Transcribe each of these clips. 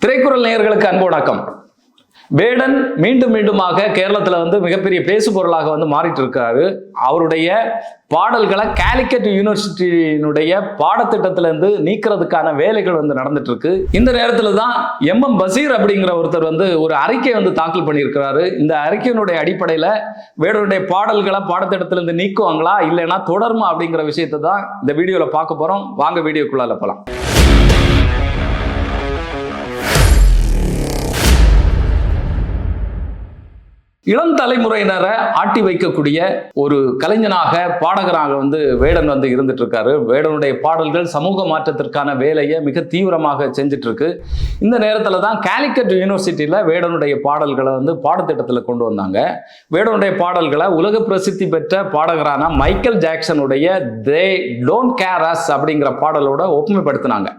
திரைக்குறள் நேயர்களுக்கு அன்பு வணக்கம். வேடன் மீண்டும் மீண்டுமாக கேரளத்தில் வந்து மிகப்பெரிய பேசு பொருளாக வந்து மாறிட்டு இருக்காரு அவருடைய பாடல்களை காலிக்கட் யூனிவர்சிட்டியினுடைய பாடத்திட்டத்திலேருந்து நீக்கிறதுக்கான வேலைகள் வந்து நடந்துட்டு இருக்கு இந்த நேரத்தில் தான் எம் எம் பசீர் அப்படிங்கிற ஒருத்தர் வந்து ஒரு அறிக்கை வந்து தாக்கல் பண்ணியிருக்கிறாரு. இந்த அறிக்கையினுடைய அடிப்படையில் வேடனுடைய பாடல்களை பாடத்திட்டத்திலேருந்து நீக்குவாங்களா இல்லைன்னா தொடருமா அப்படிங்கிற விஷயத்தை தான் இந்த வீடியோவில் பார்க்க போகிறோம் வாங்க வீடியோக்குள்ளால போகலாம் இளம் தலைமுறையினரை ஆட்டி வைக்கக்கூடிய ஒரு கலைஞனாக பாடகராக வந்து வேடன் வந்து இருந்துட்டு இருக்காரு வேடனுடைய பாடல்கள் சமூக மாற்றத்திற்கான வேலையை மிக தீவிரமாக செஞ்சுட்டு இருக்கு இந்த நேரத்தில் தான் காலிக்கட் யூனிவர்சிட்டியில் வேடனுடைய பாடல்களை வந்து பாடத்திட்டத்தில் கொண்டு வந்தாங்க. வேடனுடைய பாடல்களை உலக பிரசித்தி பெற்ற பாடகரான மைக்கேல் ஜாக்சனுடைய தே டோன்ட் கேர் அஸ் அப்படிங்கிற பாடலோட ஒப்புமைப்படுத்தினாங்க.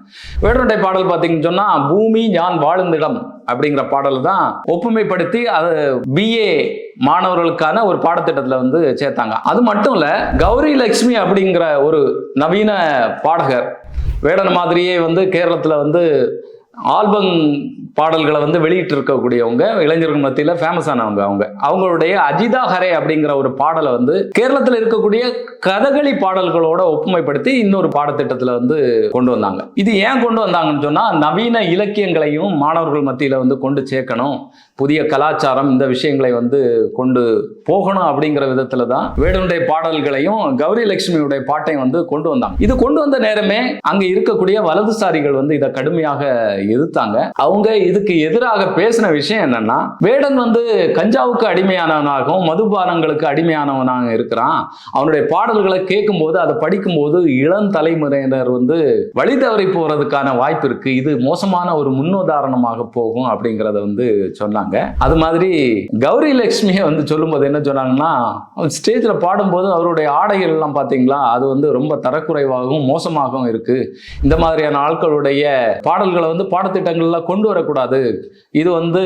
வேடனுடைய பாடல் பார்த்தீங்கன்னு சொன்னா பூமி ஞான் வாழ்ந்திடம். அப்படிங்கிற பாடல் தான் ஒப்புமைப்படுத்தி அது பிஏ மாணவர்களுக்கான ஒரு பாடத்திட்டத்தில் வந்து சேர்த்தாங்க. அது மட்டும் இல்லை கௌரி லட்சுமி அப்படிங்கிற ஒரு நவீன பாடகர் வேடன் மாதிரியே வந்து கேரளத்தில் வந்து ஆல்பம் பாடல்களை வந்து வெளியிட்டு இருக்கக்கூடியவங்க இளைஞர்கள் மத்தியில் ஃபேமஸ் ஆனவங்க அவங்க. அவங்களுடைய அஜிதா ஹரே அப்படிங்கிற ஒரு பாடலை வந்து கேரளத்தில் இருக்கக்கூடிய கதகளி பாடல்களோட ஒப்புமைப்படுத்தி இன்னொரு பாடத்திட்டத்தில் வந்து கொண்டு வந்தாங்க. இது ஏன் கொண்டு வந்தாங்கன்னு சொன்னால் நவீன இலக்கியங்களையும் மாணவர்கள் மத்தியில் வந்து கொண்டு சேர்க்கணும். புதிய கலாச்சாரம் இந்த விஷயங்களை வந்து கொண்டு போகணும் அப்படிங்கிற விதத்துல தான் வேடனுடைய பாடல்களையும் கௌரி லட்சுமியுடைய பாட்டையும் வந்து கொண்டு வந்தாங்க. இது கொண்டு வந்த நேரமே அங்கே இருக்கக்கூடிய வலதுசாரிகள் வந்து இதை கடுமையாக எதிர்த்தாங்க. அவங்க இதுக்கு எதிராக பேசின விஷயம் என்னன்னா வேடன் வந்து கஞ்சாவுக்கு அடிமையானவனாகவும் மதுபானங்களுக்கு அடிமையானவனாக இருக்கிறான். அவனுடைய பாடல்களை கேட்கும்போது அதை படிக்கும்போது இளம் தலைமுறையினர் வந்து வழி தவறி போறதுக்கான வாய்ப்பு இருக்கு. இது மோசமான ஒரு முன்னுதாரணமாக போகும் அப்படிங்கிறத வந்து சொன்னாங்க. அது மாதிரி கௌரி லட்சுமியை வந்து சொல்லும்போது என்ன சொன்னாங்கன்னா ஸ்டேஜில் பாடும்போது அவருடைய ஆடைகள் எல்லாம் பார்த்தீங்களா அது வந்து ரொம்ப தரக்குறைவாகவும் மோசமாகவும் இருக்கு. இந்த மாதிரியான ஆட்களுடைய பாடல்களை வந்து பாடத்திட்டங்கள்ல கொண்டு வரக்கூடாது இது வந்து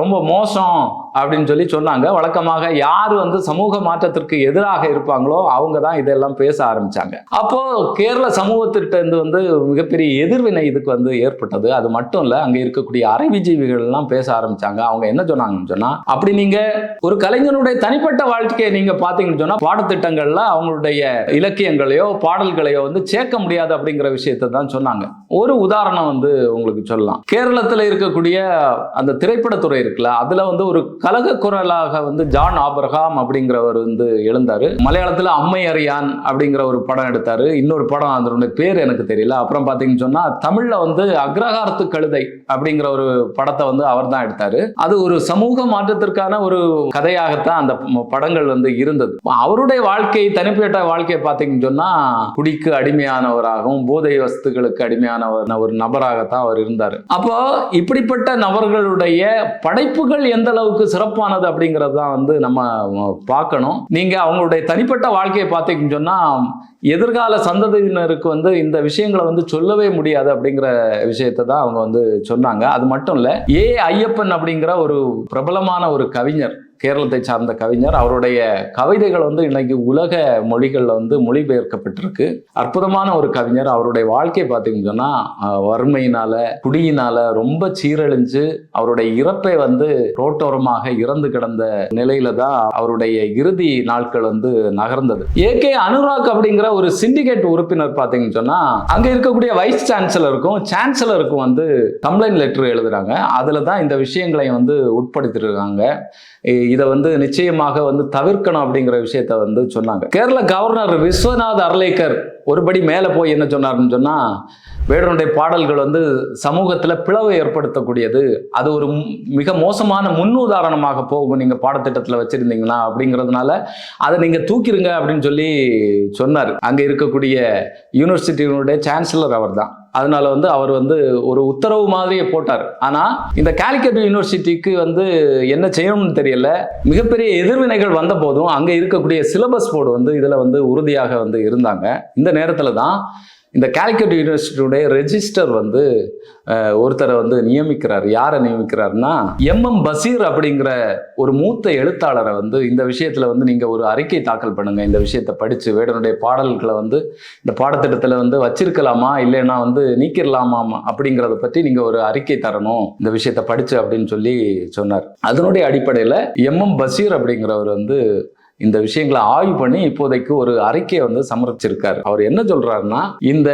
ரொம்ப மோசம் அப்படின்னு சொல்லி சொன்னாங்க. வழக்கமாக யார் வந்து சமூக மாற்றத்திற்கு எதிராக இருப்பாங்களோ அவங்க தான் இதெல்லாம் பேச ஆரம்பிச்சாங்க. அப்போ கேரள சமூகத்திட்ட இருந்து வந்து மிகப்பெரிய எதிர்வினை இதுக்கு வந்து ஏற்பட்டது. அது மட்டும் இல்ல அங்க இருக்கக்கூடிய அறிவுஜீவிகள் எல்லாம் பேச ஆரம்பிச்சாங்க. அவங்க என்ன சொன்னாங்கன்னு சொன்னா அப்படி நீங்க ஒரு கலைஞனுடைய தனிப்பட்ட வாழ்க்கையை நீங்க பாத்தீங்கன்னு சொன்னா பாடத்திட்டங்கள்ல அவங்களுடைய இலக்கியங்களையோ பாடல்களையோ வந்து சேர்க்க முடியாது அப்படிங்கிற விஷயத்தை தான் சொன்னாங்க. ஒரு உதாரணம் வந்து உங்களுக்கு சொல்லலாம். கேரளத்துல இருக்கக்கூடிய அந்த திரைப்படத்துறை இருக்குல்ல அதுல வந்து ஒரு கலக குரலாக வந்து ஜான் ஆபரகாம் அப்படிங்கிறவர் வந்து எழுந்தாரு. மலையாளத்துல அம்மை அறியான் அப்படிங்கிற ஒரு படம் எடுத்தாரு. இன்னொரு படம் அதனுடைய பேர் எனக்கு தெரியல. அப்புறம் பாத்தீங்கன்னு சொன்னா தமிழ்ல வந்து அக்ரஹாரத்து கழுதை அப்படிங்கிற ஒரு படத்தை வந்து அவர் தான் எடுத்தாரு. அது ஒரு சமூக மாற்றத்திற்கான ஒரு கதையாகத்தான் அந்த படங்கள் வந்து இருந்தது. அவருடைய வாழ்க்கை தனிப்பட்ட வாழ்க்கையை பார்த்தீங்கன்னு சொன்னா குடிக்கு அடிமையானவராகவும் போதை வஸ்துகளுக்கு அடிமையானவர் ஒரு நபராகத்தான் அவர் இருந்தார். அப்போ இப்படிப்பட்ட நபர்களுடைய படைப்புகள் எந்த அளவுக்கு சிறப்பானது அப்படிங்கிறது தான் வந்து நம்ம பார்க்கணும். நீங்கள் அவங்களுடைய தனிப்பட்ட வாழ்க்கையை பார்த்தீங்கன்னு சொன்னால் எதிர்கால சந்ததியினருக்கு வந்து இந்த விஷயங்களை வந்து சொல்லவே முடியாது அப்படிங்கிற விஷயத்தை தான் அவங்க வந்து சொன்னாங்க. அது மட்டும் இல்லை ஏ ஐயப்பன் அப்படிங்கிற ஒரு பிரபலமான ஒரு கவிஞர் கேரளத்தை சார்ந்த கவிஞர். அவருடைய கவிதைகள் வந்து இன்னைக்கு உலக மொழிகளில் வந்து மொழிபெயர்க்கப்பட்டிருக்கு. அற்புதமான ஒரு கவிஞர். அவருடைய வாழ்க்கை பார்த்தீங்கன்னு சொன்னால் வறுமையினால குடியினால ரொம்ப சீரழிஞ்சு அவருடைய இறப்பை வந்து ரோட்டோரமாக இறந்து கிடந்த நிலையில தான் அவருடைய இறுதி நாட்கள் வந்து நகர்ந்தது. ஏகே அனுராக் அப்படிங்கிற ஒரு சிண்டிகேட் உறுப்பினர் பார்த்தீங்கன்னு சொன்னா அங்க இருக்கக்கூடிய வைஸ் சான்சலருக்கும் சான்சலருக்கும் வந்து கம்ப்ளைண்ட் லெட்டர் எழுதுறாங்க. அதுல தான் இந்த விஷயங்களை வந்து உட்படுத்திருக்காங்க. இதை வந்து நிச்சயமாக வந்து தவிர்க்கணும் அப்படிங்கிற விஷயத்த வந்து சொன்னாங்க. கேரள கவர்னர் விஸ்வநாத் அர்லேக்கர் ஒருபடி மேலே போய் என்ன சொன்னார்னு சொன்னால் வேடனுடைய பாடல்கள் வந்து சமூகத்தில் பிளவை ஏற்படுத்தக்கூடியது. அது ஒரு மிக மோசமான முன்னுதாரணமாக போகும். நீங்கள் பாடத்திட்டத்தில் வச்சுருந்தீங்கன்னா அப்படிங்கிறதுனால அதை நீங்கள் தூக்கிருங்க அப்படின்னு சொல்லி சொன்னார். அங்கே இருக்கக்கூடிய யூனிவர்சிட்டியினுடைய சான்சலர் அவர் தான் அதனால வந்து அவர் வந்து ஒரு உத்தரவு மாதிரியே போட்டார். ஆனால் இந்த காலிக்கட் யூனிவர்சிட்டிக்கு வந்து என்ன செய்யணும்னு தெரியல. மிகப்பெரிய எதிர்வினைகள் வந்த போதும் அங்கே இருக்கக்கூடிய சிலபஸ் போர்டு வந்து இதில் வந்து உறுதியாக வந்து இருந்தாங்க. இந்த நேரத்தில் தான் இந்த காலிக்கட் யூனிவர்சிட்டியுடைய ரெஜிஸ்டர் வந்து ஒருத்தரை வந்து நியமிக்கிறார். யாரை நியமிக்கிறாருன்னா எம் எம் பசீர் அப்படிங்கிற ஒரு மூத்த எழுத்தாளரை வந்து இந்த விஷயத்தில் வந்து நீங்கள் ஒரு அறிக்கை தாக்கல் பண்ணுங்கள் இந்த விஷயத்தை படித்து வேடனுடைய பாடல்களை வந்து இந்த பாடத்திட்டத்தில் வந்து வச்சிருக்கலாமா? இல்லைன்னா வந்து நீக்கிடலாமா அப்படிங்கிறத பற்றி நீங்கள் ஒரு அறிக்கை தரணும். இந்த விஷயத்தை படிச்சு அப்படின்னு சொல்லி சொன்னார். அதனுடைய அடிப்படையில் எம் எம் பசீர் அப்படிங்கிறவர் வந்து இந்த விஷயங்களை ஆய்வு பண்ணி இப்போதைக்கு ஒரு அறிக்கையை வந்து சமர்ப்பிச்சிருக்காரு. அவர் என்ன சொல்றாருன்னா இந்த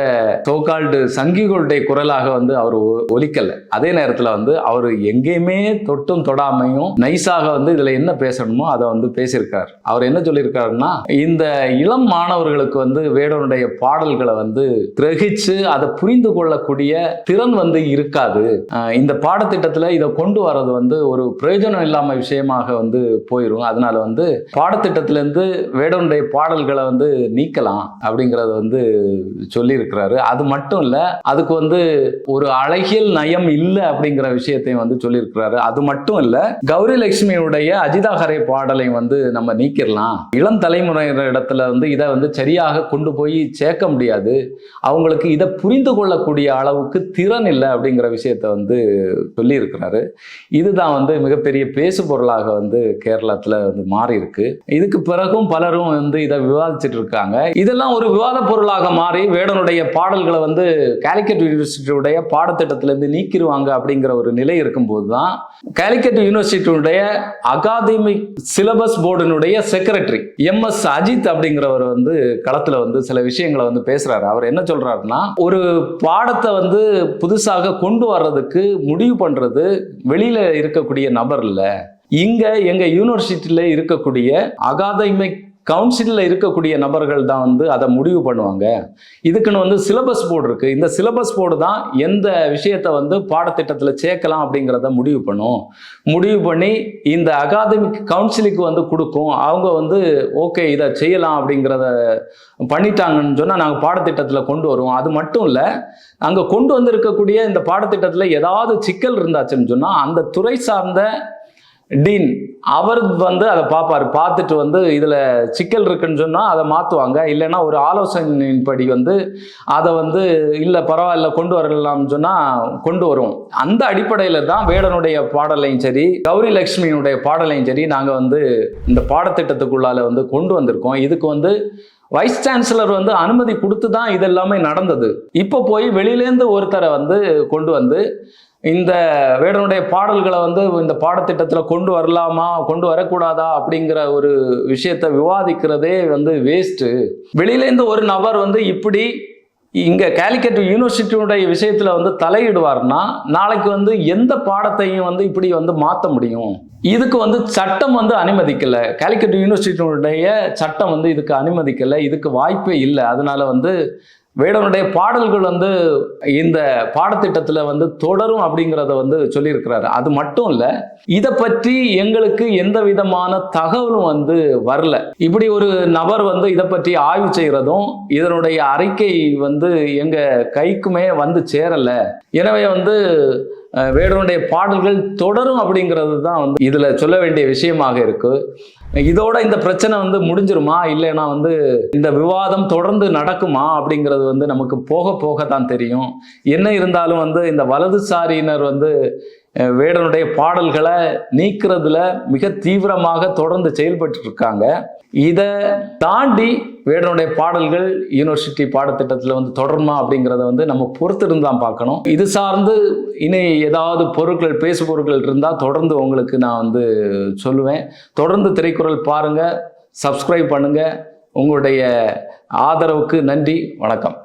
சோகால்டு சங்கிகளுடைய குரலாக வந்து அவர் ஒலிக்கல. அதே நேரத்தில் வந்து அவர் எங்கேயுமே தொட்டும் தொடாமையும் நைஸாக வந்து இதுல என்ன பேசணுமோ அதை வந்து பேசியிருக்காரு. அவர் என்ன சொல்லியிருக்காருன்னா இந்த இளம் மாணவர்களுக்கு வந்து வேடனுடைய பாடல்களை வந்து கிரகிச்சு அதை புரிந்து கொள்ளக்கூடிய திறன் வந்து இருக்காது. இந்த பாடத்திட்டத்துல இதை கொண்டு வர்றது வந்து ஒரு பிரயோஜனம் இல்லாமல் விஷயமாக வந்து போயிடும் அதனால வந்து பாடத்திட்ட காலகட்டத்திலேருந்து வேடனுடைய பாடல்களை வந்து நீக்கலாம் அப்படிங்கிறத வந்து சொல்லியிருக்கிறாரு. அது மட்டும் இல்லை அதுக்கு வந்து ஒரு அழகியல் நயம் இல்லை அப்படிங்கிற விஷயத்தையும் வந்து சொல்லியிருக்கிறாரு. அது மட்டும் இல்லை கௌரி லட்சுமியுடைய அஜிதாகரை பாடலை வந்து நம்ம நீக்கிடலாம். இளம் தலைமுறையினர் இடத்துல வந்து இதை வந்து சரியாக கொண்டு போய் சேர்க்க முடியாது. அவங்களுக்கு இதை புரிந்து கொள்ளக்கூடிய அளவுக்கு திறன் இல்லை அப்படிங்கிற விஷயத்த வந்து சொல்லியிருக்கிறாரு. இதுதான் வந்து மிகப்பெரிய பேசு பொருளாக வந்து கேரளத்தில் வந்து மாறி இருக்கு இதுக்கு பிறகும் பலரும் வந்து இதை விவாதிச்சுட்டு இருக்காங்க இதெல்லாம் ஒரு விவாத பொருளாக மாறி வேடனுடைய பாடல்களை வந்து கேலிக்கட் யூனிவர்சிட்டியுடைய பாடத்திட்டத்திலேருந்து நீக்கிடுவாங்க அப்படிங்கிற ஒரு நிலை இருக்கும்போது தான் கேலிக்கட் யூனிவர்சிட்டியுடைய அகாதமிக் சிலபஸ் போர்டினுடைய செக்ரட்டரி எம் எஸ் அஜித் அப்படிங்கிறவர் வந்து களத்தில் வந்து சில விஷயங்களை வந்து பேசுறாரு. அவர் என்ன சொல்றாருன்னா ஒரு பாடத்தை வந்து புதுசாக கொண்டு வர்றதுக்கு முடிவு பண்றது வெளியில இருக்கக்கூடிய நபர் இல்லை. இங்கே எங்கள் யூனிவர்சிட்டியில் இருக்கக்கூடிய அகாதமிக் கவுன்சிலில் இருக்கக்கூடிய நபர்கள் தான் வந்து அதை முடிவு பண்ணுவாங்க. இதுக்குன்னு வந்து சிலபஸ் போர்டு இருக்குது இந்த சிலபஸ் போர்டு தான் எந்த விஷயத்தை வந்து பாடத்திட்டத்தில் சேர்க்கலாம் அப்படிங்கிறத முடிவு பண்ணும். முடிவு பண்ணி இந்த அகாதமிக் கவுன்சிலுக்கு வந்து கொடுக்கும். அவங்க வந்து ஓகே இதை செய்யலாம் அப்படிங்கிறத பண்ணிட்டாங்கன்னு சொன்னால் நாங்கள் பாடத்திட்டத்தில் கொண்டு வருவோம். அது மட்டும் இல்லை அங்கே கொண்டு வந்திருக்கக்கூடிய இந்த பாடத்திட்டத்தில் ஏதாவது சிக்கல் இருந்தாச்சுன்னு சொன்னால் அந்த துறை சார்ந்த டீன் அவர் வந்து அதை பார்ப்பார். பார்த்துட்டு வந்து இதில் சிக்கல் இருக்குன்னு சொன்னால் அதை மாற்றுவாங்க இல்லைன்னா ஒரு ஆலோசனையின்படி வந்து அதை வந்து இல்லை பரவாயில்ல கொண்டு வரலாம்னு சொன்னால் கொண்டு வரும் அந்த அடிப்படையில் தான் வேடனுடைய பாடலையும் சரி கௌரி லக்ஷ்மியினுடைய பாடலையும் சரி நாங்கள் வந்து இந்த பாடத்திட்டத்துக்குள்ளால வந்து கொண்டு வந்திருக்கோம். இதுக்கு வந்து வைஸ் சான்சலர் வந்து அனுமதி கொடுத்து தான் இதெல்லாமே நடந்தது. இப்போ போய் வெளியிலேருந்து ஒருத்தரை வந்து கொண்டு வந்து இந்த வேடனுடைய பாடல்களை வந்து இந்த பாடத்திட்டத்தில் கொண்டு வரலாமா? கொண்டு வரக்கூடாதா? அப்படிங்கிற ஒரு விஷயத்தை விவாதிக்கிறதே வந்து வேஸ்ட்டு வெளியிலேருந்து ஒரு நபர் வந்து இப்படி இங்கே கேலிக்கட் யூனிவர்சிட்டியுடைய விஷயத்தில் வந்து தலையிடுவார்னா நாளைக்கு வந்து எந்த பாடத்தையும் வந்து இப்படி வந்து மாற்ற முடியும்? இதுக்கு வந்து சட்டம் வந்து அனுமதிக்கலை. கேலிக்கட் யூனிவர்சிட்டியுடைய சட்டம் வந்து இதுக்கு அனுமதிக்கலை. இதுக்கு வாய்ப்பே இல்லை. அதனால வந்து வேடனுடைய பாடல்கள் வந்து இந்த பாடத்திட்டத்தில் வந்து தொடரும் அப்படிங்கிறத வந்து சொல்லியிருக்கிறாரு. அது மட்டும் இல்லை இதை பற்றி எங்களுக்கு எந்த விதமான தகவலும் வந்து வரல. இப்படி ஒரு நபர் வந்து இதை பற்றி ஆய்வு செய்கிறதும் இதனுடைய அறிக்கை வந்து எங்கள் கைக்குமே வந்து சேரலை. எனவே வந்து வேடனுடைய பாடல்கள் தொடரும் அப்படிங்கிறது தான் வந்து இதில் சொல்ல வேண்டிய விஷயமாக இருக்குது இதோட இந்த பிரச்சனை வந்து முடிஞ்சிருமா? இல்லைன்னா வந்து இந்த விவாதம் தொடர்ந்து நடக்குமா? அப்படிங்கிறது வந்து நமக்கு போக போக தான் தெரியும். என்ன இருந்தாலும் வந்து இந்த வலதுசாரியினர் வந்து வேடனுடைய பாடல்களை நீக்கிறதுல மிக தீவிரமாக தொடர்ந்து செயல்பட்டு இருக்காங்க. இதை தாண்டி வேடனுடைய பாடல்கள் யூனிவர்சிட்டி பாடத்திட்டத்தில் வந்து தொடருமா அப்படிங்கிறத வந்து நம்ம பொறுத்திருந்து தான் பார்க்கணும். இது சார்ந்து இனி ஏதாவது பொருட்கள் பேசு பொருட்கள் இருந்தால் தொடர்ந்து உங்களுக்கு நான் வந்து சொல்லுவேன். தொடர்ந்து திரைக்குறள் பாருங்கள் சப்ஸ்கிரைப் பண்ணுங்கள் உங்களுடைய ஆதரவுக்கு நன்றி வணக்கம்.